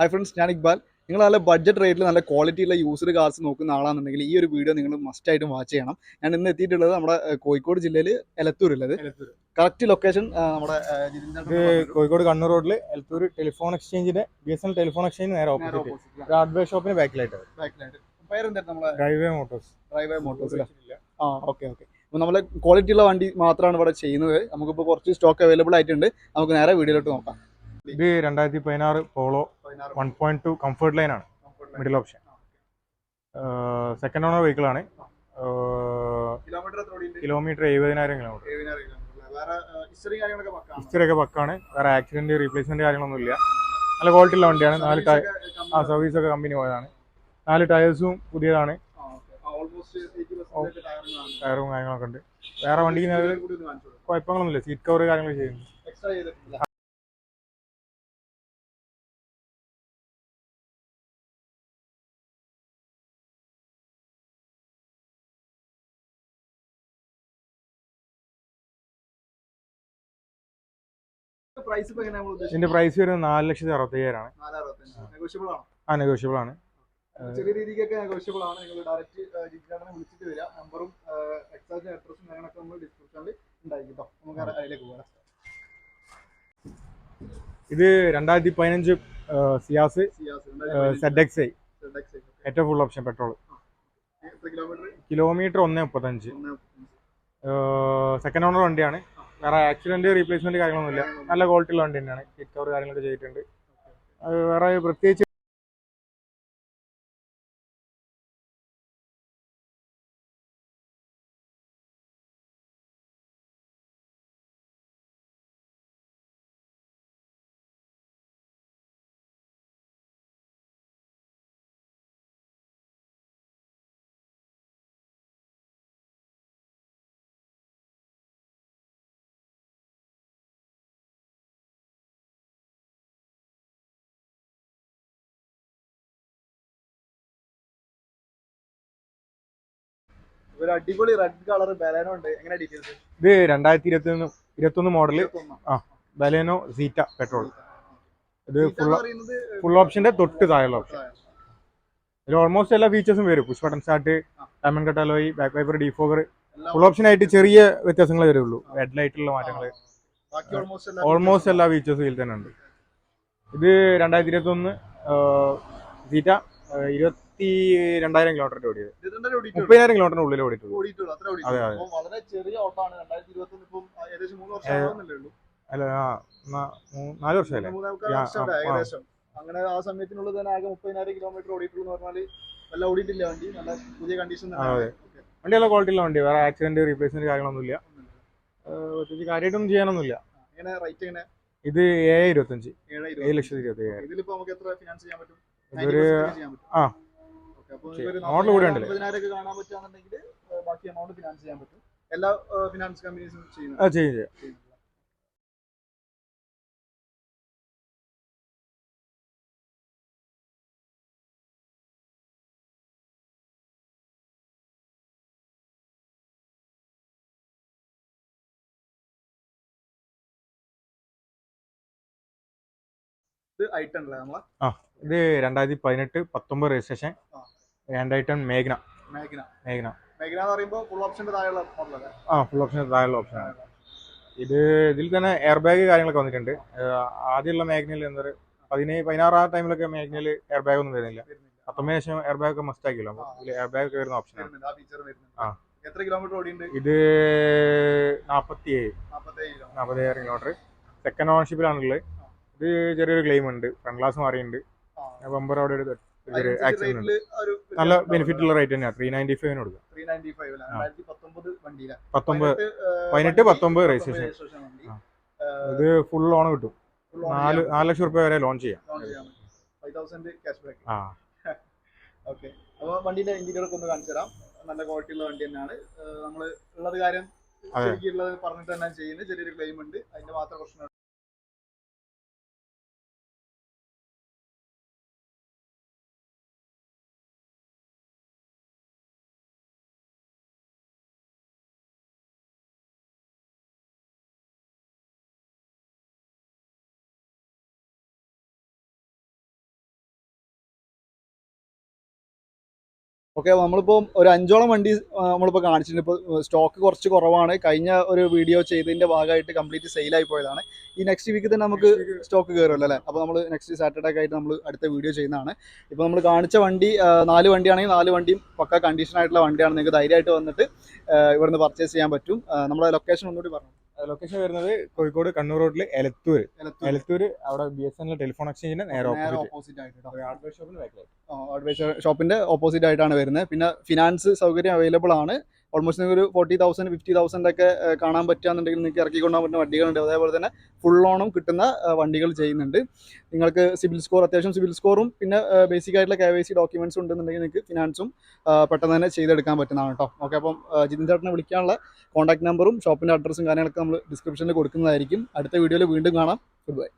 Hi friends ഞാൻ ഇക്ബാൽ. നിങ്ങൾ നല്ല ബഡ്ജറ്റ് റേറ്റിൽ നല്ല ക്വാളിറ്റിയുള്ള യൂസ്ഡ് കാർസ് നോക്കുന്ന ആളാണെന്നുണ്ടെങ്കിൽ ഈ ഒരു വീഡിയോ നിങ്ങൾ മസ്റ്റ് ആയിട്ടും വാച്ച് ചെയ്യണം. ഞാൻ ഇന്ന് എത്തിയിട്ടുള്ളത് നമ്മുടെ കോഴിക്കോട് ജില്ലയിൽ എലത്തൂരുള്ളത് കറക്റ്റ് ലൊക്കേഷൻ നമ്മുടെ. കോഴിക്കോട് കണ്ണൂർ റോഡിൽ Elathur telephone എക്സ്ചേഞ്ചിന്റെ B S N telephone exchange നേരെ ഓപ്പോസിറ്റ് ഹാർഡ്വെയർ ഷോപ്പിന് ബാക്കിലായിട്ട് നമ്മളെ? ഡ്രൈവേ മോട്ടോഴ്സ് ഡ്രൈവർ മോട്ടോഴ്സ് ആ ഓക്കെ ഓക്കെ അപ്പോൾ നമ്മൾ ക്വാളിറ്റി ഉള്ള വണ്ടി മാത്രമാണ് ഇവിടെ ചെയ്യുന്നത്. നമുക്കിപ്പോൾ കുറച്ച് സ്റ്റോക്ക് അവൈലബിൾ ആയിട്ടുണ്ട്. നമുക്ക് നേരെ വീഡിയോയിലോട്ട് നോക്കാം. ഇത് രണ്ടായിരത്തി പതിനാറ് Polo one point two comfort ലൈനാണ് middle option second owner vehicle ആണ്. കിലോമീറ്റർ എഴുപതിനായിരം കിലോമീറ്റർ ഹിസ്റ്ററി ഒക്കെ പക്കാണ്. വേറെ ആക്സിഡന്റ് റീപ്ലേസ്മെന്റ് കാര്യങ്ങളൊന്നും ഇല്ല നല്ല ക്വാളിറ്റി ഉള്ള വണ്ടിയാണ്. നാല് ടയർ ആ സർവീസ് ഒക്കെ കമ്പനി പോയതാണ്. നാല് ടയേഴ്സും പുതിയതാണ്. ടയറും കാര്യങ്ങളൊക്കെ ഉണ്ട്. വേറെ വണ്ടിക്ക് കുഴപ്പങ്ങളൊന്നുമില്ല. സീറ്റ് കവർ കാര്യങ്ങൾ ചെയ്യുന്നു. ഇതിന്റെ പ്രൈസ് വരുന്നത് നാല് ലക്ഷത്തി നാലായിരത്തഞ്ച് ആണോ? ആ നെഗോഷ്യബിൾ ആണ്. ചെറിയ രീതിക്കൊക്കെ നെഗോഷ്യബിൾ ആണ്. നിങ്ങൾ ഡയറക്റ്റ് ജിജിനെ വിളിച്ചിട്ട് വരിക നമ്പറും എക്സാക്ട് അഡ്രസ്സും കാര്യങ്ങളൊക്കെ നമ്മൾ ഡിസ്ക്രിപ്ഷനിൽ ഉണ്ടായിരിക്കും കേട്ടോ നമുക്ക് അത് അതിലേക്ക് പോകാം. ഇത് രണ്ടായിരത്തി പതിനഞ്ച് സിയാസ് സെഡ് എക്സ് ഐ ഏറ്റവും ഫുൾ ഓപ്ഷൻ പെട്രോൾ കിലോമീറ്റർ ഒന്ന് മുപ്പത്തഞ്ച്. സെക്കൻഡ് ഓണർ വണ്ടിയാണ്. വേറെ ആക്സിഡന്റ് റീപ്ലേസ്മെന്റ് കാര്യങ്ങളൊന്നുമില്ല. നല്ല ക്വാളിറ്റി ഉള്ള വണ്ടി തന്നെയാണ്. കിറ്റ് കവർ കാര്യങ്ങളൊക്കെ ചെയ്തിട്ടുണ്ട്. വേറെ പ്രത്യേകിച്ച് ഒരു അടിപൊളി റെഡ് കളർ ബലേനോ ഉണ്ട്. എങ്ങനെ ഡീറ്റെയിൽസ് ഇത് രണ്ടായിരത്തി ഇരുപത്തി ഒന്ന് ഇരുപത്തൊന്ന് മോഡൽ ബലേനോ സീറ്റ പെട്രോൾ ഇത് ഫുൾ ഫുൾ ഓപ്ഷന്റെ തൊട്ട് താഴെയുള്ള ഓപ്ഷൻ ഇതിൽ ഓൾമോസ്റ്റ് എല്ലാ ഫീച്ചേഴ്സും വരും. Push button start diamond cut alloy back wiper defogger full option ആയിട്ട് ചെറിയ വ്യത്യാസങ്ങൾ വരുള്ളൂ. ഹെഡ് ലൈറ്റിലുള്ള മാറ്റങ്ങൾ ഓൾമോസ്റ്റ് എല്ലാ ഫീച്ചേഴ്സും ഇതിൽ തന്നെ ഉണ്ട്. ഇത് രണ്ടായിരത്തി ഇരുപത്തി ഒന്ന് സീറ്റ ഇരുപത്തി രണ്ടായിരം കിലോമീറ്റർ ഓടിയത്. മുപ്പതിനായിരം കിലോമീറ്ററിന് ഉള്ളിൽ ഓടിയിട്ടുള്ളൂ. അതെ, അതെ. വളരെ ചെറിയ ഓട്ടമാണ്. രണ്ടായിരത്തി ഇരുപത്തി ഇപ്പം ഏകദേശം മൂന്ന് വർഷം അല്ല നാല് വർഷമല്ലേ. ഏകദേശം. അങ്ങനെ ആ സമയത്തിനുള്ളിൽ തന്നെ ആകെ മുപ്പതിനായിരം കിലോമീറ്റർ ഓടിയിട്ടുള്ളൂ എന്ന് പറഞ്ഞാൽ നല്ല ഓടിയിട്ടില്ല വണ്ടി. നല്ല പുതിയ കണ്ടീഷൻ. വണ്ടി നല്ല ക്വാളിറ്റി ഉള്ള വണ്ടി. വേറെ ആക്സിഡന്റ് റീപ്ലേസ്മെന്റ് കാര്യങ്ങളൊന്നുമില്ല. പ്രത്യേകിച്ച് കാര്യമായിട്ടൊന്നും ചെയ്യാനൊന്നുമില്ല. എങ്ങനെ റേറ്റ് എങ്ങനെ? ഇത് ഏഴ് ഇരുപത്തഞ്ച്. ഏഴ് ലക്ഷത്തി ഇരുപത്തി ഏഴ് ഇതിലിപ്പോ നമുക്ക് എത്ര ഫിനാൻസ് ചെയ്യാൻ പറ്റും? ഇതൊരു 90% ചെയ്യാൻ പറ്റും. ആ. കൂടെ കാണാൻ പറ്റുകയാണെന്നുണ്ടെങ്കിൽ ബാക്കി എമൗണ്ട് ഫിനാൻസ് ചെയ്യാൻ പറ്റും. എല്ലാ ഫിനാൻസ് കമ്പനീസും ഇത് രണ്ടായിരത്തി പതിനെട്ട് പത്തൊമ്പത് രജിസ്ട്രേഷൻ ആ. രണ്ടായിട്ടം മേഘ്ന. മേഘ്ന. മേഘ്ന. മേഘന എന്ന് പറയുമ്പോൾ ഫുൾ ഓപ്ഷന്റെ താഴെയുള്ള മോഡലല്ലേ ആ ഫുൾ ഓപ്ഷൻ താഴെയുള്ള ഓപ്ഷനാണ് ഇത് ഇതിൽ തന്നെ എയർ ബാഗ് കാര്യങ്ങളൊക്കെ വന്നിട്ടുണ്ട്. ആദ്യമുള്ള മേഘ്നയിൽ എന്താ പറയുക പതിനേഴ് പതിനാറ് ആ ടൈമിലൊക്കെ മേഘ്നയിൽ എയർ ബാഗ് ഒന്നും വരുന്നില്ല. പത്തൊമ്പതിന് ശേഷം എയർ ബാഗ് ഒക്കെ മസ്റ്റ് ആക്കിയല്ലോ. അപ്പോൾ എയർ ബാഗ് ഒക്കെ വരുന്ന ഓപ്ഷൻ ആണ്. ആ. എത്ര കിലോമീറ്റർ ഓടിയുണ്ട് ഇത് നാൽപ്പത്തി ഏഴ് നാൽപ്പത്തേഴ് ഏഴ് കിലോമീറ്റർ സെക്കൻഡ് ഓണർഷിപ്പിലാണുള്ളത് ഇത് ചെറിയൊരു ക്ലെയിം ഉണ്ട്. ഫ്രണ്ട് ഗ്ലാസ് മാറിയുണ്ട് ബമ്പർ അവിടെ ഒരു ചെറിയൊരു ആക്സിഡന്റ് ഉണ്ട് നല്ല ബെനിഫിറ്റ് ഉള്ള റേറ്റ് തന്നെയാണ് ത്രീ നയന്റി ഫൈവിന് കൊടുക്കുക പത്തൊമ്പത് പതിനെട്ട് പത്തൊമ്പത് രജിസ്ട്രേഷൻ ഇത് ഫുൾ ലോൺ കിട്ടും. നാല് നാല് ലക്ഷം റുപ്യ വരെ ലോൺ ചെയ്യാം. ആ. ഓക്കെ അപ്പോൾ വണ്ടിന്റെ ഇന്റീരിയർ ഒക്കെ ഒന്ന് കാണിച്ചു തരാം. നല്ല ക്വാളിറ്റി ഉള്ള വണ്ടി തന്നെയാണ്. നമ്മൾ ഉള്ളത് കാര്യം. പറഞ്ഞിട്ട് തന്നെ ചെയ്യുന്നത്. ചെറിയൊരു ക്ലെയിം ഉണ്ട്. അതിന്റെ മാത്രം പ്രശ്നം ഓക്കെ നമ്മളിപ്പോൾ ഒരു അഞ്ചോളം വണ്ടി നമ്മളിപ്പോൾ കാണിച്ചിട്ടുണ്ട്. ഇപ്പോൾ സ്റ്റോക്ക് കുറച്ച് കുറവാണ്. കഴിഞ്ഞ ഒരു വീഡിയോ ചെയ്തതിന്റെ ഭാഗമായിട്ട് കംപ്ലീറ്റ് സെയിലായി പോയതാണ്. ഈ നെക്സ്റ്റ് വീക്ക് തന്നെ നമുക്ക് സ്റ്റോക്ക് കയറുമല്ലോ അല്ലേ? അപ്പോൾ നമ്മൾ നെക്സ്റ്റ് സാറ്റർഡേ ഒക്കെ ആയിട്ട് നമ്മൾ അടുത്ത വീഡിയോ ചെയ്യുന്നതാണ്. ഇപ്പോൾ നമ്മൾ കാണിച്ച വണ്ടി നാല് വണ്ടിയാണെങ്കിൽ നാല് വണ്ടിയും പക്ക കണ്ടീഷൻ ആയിട്ടുള്ള വണ്ടിയാണ് നിങ്ങൾക്ക് ധൈര്യമായിട്ട് വന്നിട്ട് ഇവിടുന്ന് പർച്ചേസ് ചെയ്യാൻ പറ്റും. നമ്മളെ നമ്മുടെ ലൊക്കേഷൻ ഒന്നുകൂടി പറഞ്ഞു? ലൊക്കേഷൻ വരുന്നത് കോഴിക്കോട് കണ്ണൂർ റോഡിൽ എലത്തൂർ എലത്തൂർ അവിടെ ബി എസ് എൻ ടെലിഫോൺ എക്സ്ചേഞ്ചിന്റെ നേരെ ഓപ്പോസിറ്റ് ആയിട്ട് ഷോപ്പിന്റെ ഓപ്പോസിറ്റ് ആയിട്ടാണ് വരുന്നത്. പിന്നെ ഫിനാൻസ് സൗകര്യം അവൈലബിൾ ആണ്. ഓൾമോസ്റ്റ് നിങ്ങൾക്ക് ഒരു ഫോർട്ടി തൗസൻഡ് ഫിഫ്റ്റി തൗസൻഡ് ഒക്കെ കാണാൻ പറ്റുകയെന്നുണ്ടെങ്കിൽ നിങ്ങൾക്ക് ഇറക്കി കൊണ്ടുപോകാൻ പറ്റുന്ന വണ്ടികളുണ്ട്. അതേപോലെ തന്നെ ഫുൾ ഓണും കിട്ടുന്ന വണ്ടികൾ ചെയ്യുന്നുണ്ട്. നിങ്ങൾക്ക് സിബിൽ സ്കോർ അത്യാവശ്യം സിബിൽ സ്കോറും പിന്നെ ബേസിക് ആയിട്ടുള്ള കെ വൈ സി ഡോക്യുമെന്റ്സും ഉണ്ടെന്നുണ്ടെങ്കിൽ നിങ്ങൾക്ക് ഫിനാൻസും പെട്ടെന്ന് തന്നെ ചെയ്തെടുക്കാൻ പറ്റുന്നതാണ് കേട്ടോ ഓക്കെ അപ്പം ജിതിൻ ചേട്ടനെ വിളിക്കാനുള്ള കോൺടാക്ട് നമ്പറും ഷോപ്പിന്റെ അഡ്രസ്സും കാര്യങ്ങളൊക്കെ നമ്മൾ ഡിസ്ക്രിപ്ഷനിൽ കൊടുക്കുന്നതായിരിക്കും. അടുത്ത വീഡിയോയിൽ വീണ്ടും കാണാം. Good bye